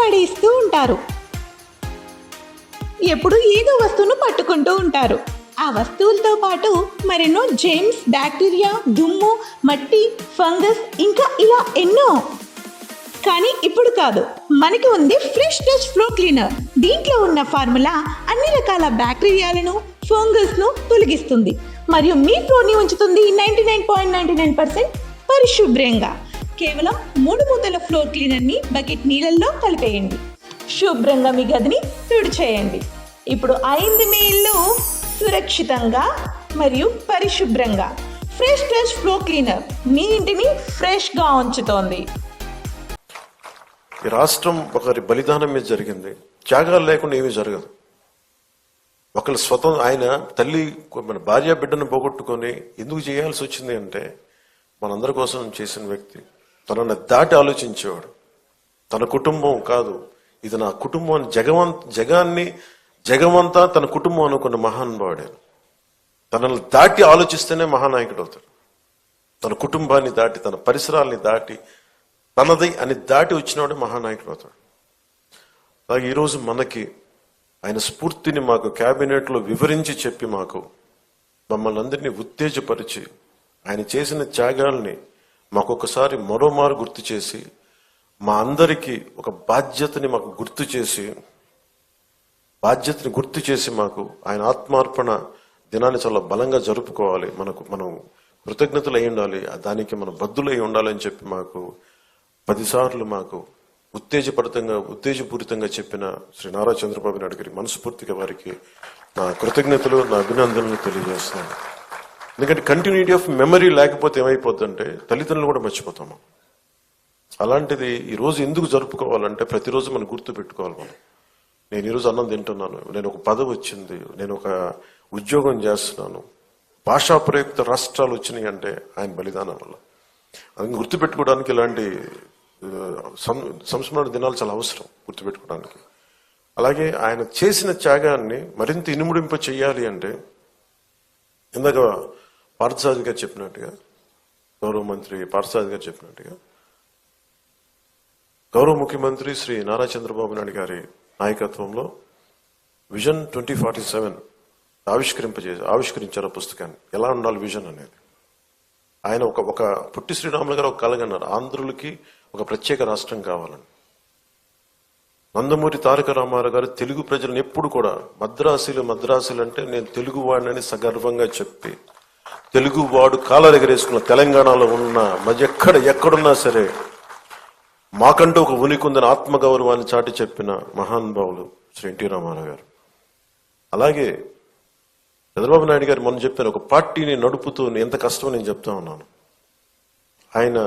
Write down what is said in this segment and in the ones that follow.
పడేస్తూ ఉంటారు. ఎప్పుడు ఏదో వస్తువును పట్టుకుంటూ ఉంటారు. ఆ వస్తువులతో పాటు మరెన్నో జెమ్స్ బ్యాక్టీరియా దుమ్ము మట్టి ఫంగస్ ఇంకా ఇలా ఎన్నో. కానీ ఇప్పుడు కాదు. మనకి ఉంది ఫ్రెష్ టచ్ ఫ్లో క్లీనర్ దీంట్లో ఉన్న ఫార్ములా అన్ని రకాల బ్యాక్టీరియాలను ఫంగస్ను తొలగిస్తుంది. మరియు మీ ఫ్లోర్ని ఉంచుతుంది ninety nine point ninety nine percent పరిశుభ్రంగా. కేవలం మూడు మూతల ఫ్లోర్ క్లీనర్ని బకెట్ నీళ్ళల్లో కలిపేయండి. శుభ్రంగా మీ గదిని తుడిచేయండి ఇప్పుడు అయింది మీ ఇల్లు సురక్షితంగా మరియు పరిశుభ్రంగా ఫ్రెష్ ఫ్రెష్ ఫ్లో క్లీనర్ మీ ఇంటిని ఫ్రెష్గా ఉంచుతోంది. ఈ రాష్ట్రం ఒకరి బలిదానం మీద జరిగింది. త్యాగాలు లేకుండా ఏమీ జరగదు. ఒకరు స్వతం ఆయన తల్లి మన భార్య బిడ్డను పోగొట్టుకొని ఎందుకు చేయాల్సి వచ్చింది అంటే మనందరి కోసం చేసిన వ్యక్తి తనని దాటి ఆలోచించేవాడు. తన కుటుంబం కాదు. ఇది నా కుటుంబం. జగవం జగాన్ని జగమంతా తన కుటుంబం అనుకున్న మహానుభావుడే. తనని దాటి ఆలోచిస్తేనే మహానాయకుడు అవుతాడు తన కుటుంబాన్ని దాటి తన పరిసరాల్ని దాటి తనది అని దాటి వచ్చినవాడే మహానాయకుడు అవుతాడు అలాగే ఈరోజు మనకి ఆయన స్ఫూర్తిని మాకు క్యాబినెట్లో వివరించి చెప్పి మాకు మమ్మల్ని అందరినీ ఉత్తేజపరిచి ఆయన చేసిన త్యాగాల్ని మాకొకసారి మరోమారు గుర్తు చేసి మా అందరికీ ఒక బాధ్యతని మాకు గుర్తు చేసి బాధ్యతని గుర్తు చేసి మాకు ఆయన ఆత్మార్పణ దినాన్ని చాలా బలంగా జరుపుకోవాలి. మనకు మనం కృతజ్ఞతలు అయి ఉండాలి దానికి మనం బద్దులై ఉండాలని చెప్పి మాకు పదిసార్లు మాకు ఉత్తేజపరితంగా ఉత్తేజపూరితంగా చెప్పిన శ్రీ నారా చంద్రబాబు నాయుడు గారి మనస్ఫూర్తిగా వారికి నా కృతజ్ఞతలు నా అభినందనలు తెలియజేస్తున్నాను. ఎందుకంటే కంటిన్యూటీ ఆఫ్ మెమరీ లేకపోతే ఏమైపోతుందంటే తల్లిదండ్రులు కూడా మర్చిపోతాము. అలాంటిది ఈరోజు ఎందుకు జరుపుకోవాలంటే ప్రతిరోజు మనం గుర్తు పెట్టుకోవాలి మనం. నేను ఈరోజు అన్నం తింటున్నాను నేను ఒక పదవి వచ్చింది నేను ఒక ఉద్యోగం చేస్తున్నాను భాషా ప్రయుక్త రాష్ట్రాలు వచ్చినాయి అంటే ఆయన బలిదానం వల్ల. అది గుర్తుపెట్టుకోవడానికి ఇలాంటి సం- సంస్మరణ దినాలు చాలా అవసరం గుర్తుపెట్టుకోవడానికి అలాగే ఆయన చేసిన త్యాగాన్ని మరింత ఇనుముడింప చేయాలి అంటే ఇందాక పార్థసారథి గారు చెప్పినట్టుగా గౌరవ మంత్రి పార్థసారథి గారు చెప్పినట్టుగా గౌరవ ముఖ్యమంత్రి శ్రీ నారా చంద్రబాబు నాయుడు గారి నాయకత్వంలో విజన్ ట్వంటీ ఫార్టీ సెవెన్ ఆవిష్కరింపజేసి ఆవిష్కరించారు పుస్తకాన్ని. ఎలా ఉండాలి విజన్ అనేది? ఆయన ఒక ఒక పుట్టి శ్రీరాములు గారు ఒక కలగన్నారు ఆంధ్రులకి ఒక ప్రత్యేక రాష్ట్రం కావాలని. నందమూరి తారక రామారావు గారు తెలుగు ప్రజలను ఎప్పుడు కూడా మద్రాసులు మద్రాసులు అంటే నేను తెలుగు వాడినని సగర్వంగా చెప్పి తెలుగు వాడు కాలాలు ఎగరేసుకున్న తెలంగాణలో ఉన్న మరి ఎక్కడ ఎక్కడున్నా సరే మాకంటూ ఒక ఉనికి ఉందని ఆత్మగౌరవాన్ని చాటి చెప్పిన మహానుభావులు శ్రీ ఎన్టీ రామారావు గారు. అలాగే చంద్రబాబు నాయుడు గారు మొన్న చెప్పాను ఒక పార్టీని నడుపుతూ ఎంత కష్టమో నేను చెప్తా ఉన్నాను. ఆయన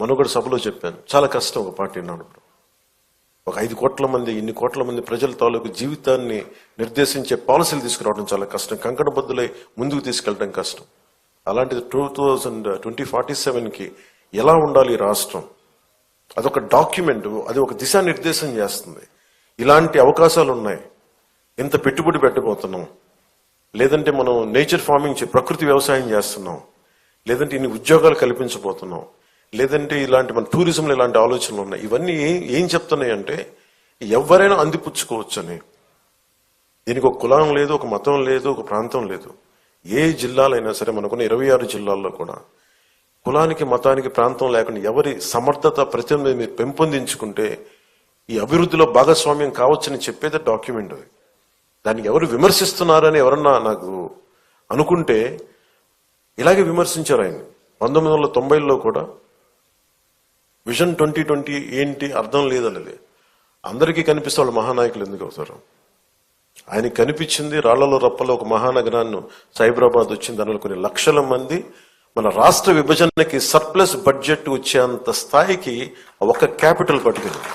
మనుగడ సభలో చెప్పాను చాలా కష్టం ఒక పార్టీని నడపడం. ఒక ఐదు కోట్ల మంది ఇన్ని కోట్ల మంది ప్రజల తాలూకు జీవితాన్ని నిర్దేశించే పాలసీలు తీసుకురావడం చాలా కష్టం. కంకణబద్దులై ముందుకు తీసుకెళ్ళడం కష్టం. అలాంటిది టూ థౌజండ్ ట్వంటీ ఫార్టీ సెవెన్కి ఎలా ఉండాలి రాష్ట్రం? అదొక డాక్యుమెంట్ అది ఒక దిశానిర్దేశం చేస్తుంది. ఇలాంటి అవకాశాలు ఉన్నాయి. ఎంత పెట్టుబడి పెట్టబోతున్నాం. లేదంటే మనం నేచర్ ఫార్మింగ్ చే- ప్రకృతి వ్యవసాయం చేస్తున్నాం. లేదంటే ఇన్ని ఉద్యోగాలు కల్పించబోతున్నాం. లేదంటే ఇలాంటి మన టూరిజంలో ఇలాంటి ఆలోచనలు ఉన్నాయి. ఇవన్నీ ఏం చెప్తున్నాయి అంటే ఎవరైనా అందిపుచ్చుకోవచ్చని. దీనికి ఒక కులం లేదు ఒక మతం లేదు ఒక ప్రాంతం లేదు. ఏ జిల్లాలైనా సరే మనకున్న ఇరవై ఆరు జిల్లాల్లో కూడా కులానికి మతానికి ప్రాంతం లేకుండా ఎవరి సమర్థత ప్రతినిధి మీరు పెంపొందించుకుంటే ఈ అభివృద్ధిలో భాగస్వామ్యం కావచ్చని చెప్పేది డాక్యుమెంట్ అది. దానికి ఎవరు విమర్శిస్తున్నారని ఎవరన్నా నాకు అనుకుంటే ఇలాగే విమర్శించారు ఆయన పంతొమ్మిది వందల తొంభైలో కూడా విజన్ ట్వంటీ ట్వంటీ ఏంటి అర్థం లేదన్నది అందరికీ కనిపిస్తే వాళ్ళు మహానాయకులు ఎందుకు అవుతారు? ఆయనకి కనిపించింది రాళ్ళలో రప్పలో ఒక మహానగరాన్ని సైబరాబాద్ వచ్చింది దానిలో కొన్ని లక్షల మంది. మన రాష్ట్ర విభజనకి సర్ప్లస్ బడ్జెట్ వచ్చేంత స్థాయికి ఒక క్యాపిటల్ పట్టుకెళ్ళింది.